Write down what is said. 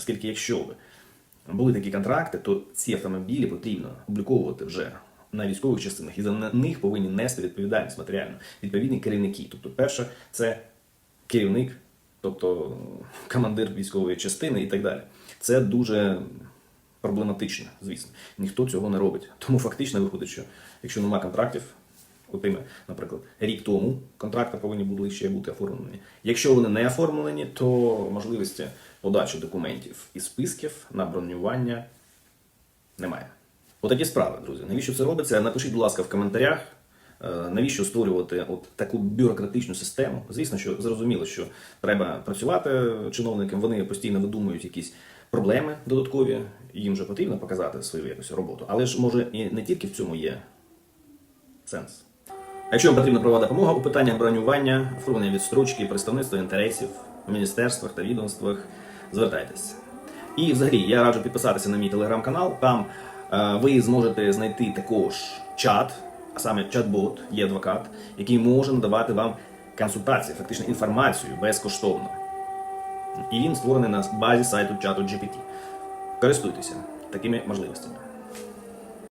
Оскільки, якщо були такі контракти, то ці автомобілі потрібно обліковувати вже на військових частинах, і за них повинні нести відповідальність матеріально відповідні керівники. Тобто, перше, це керівник, тобто командир військової частини і так далі. Це дуже проблематично, звісно. Ніхто цього не робить. Тому фактично виходить, що якщо немає контрактів, от іме, наприклад, рік тому контракти повинні були ще бути оформлені. Якщо вони не оформлені, то можливості подачі документів і списків на бронювання немає. Отакі справи, друзі. Навіщо це робиться? Напишіть, будь ласка, в коментарях. е, Навіщо створювати от таку бюрократичну систему? Звісно, що зрозуміло, що треба працювати чиновникам. Вони постійно видумують якісь проблеми додаткові. Їм же потрібно показати свою якусь роботу. Але ж може і не тільки в цьому є сенс. Якщо вам потрібна правова допомога у питаннях бронювання, оформлення відстрочки, представництва інтересів в міністерствах та відомствах, звертайтеся. І взагалі я раджу підписатися на мій телеграм-канал. Там е, ви зможете знайти також чат, а саме чат-бот, є адвокат, який може надавати вам консультації, фактично інформацію безкоштовно. І він створений на базі сайту чату GPT. Користуйтеся такими можливостями.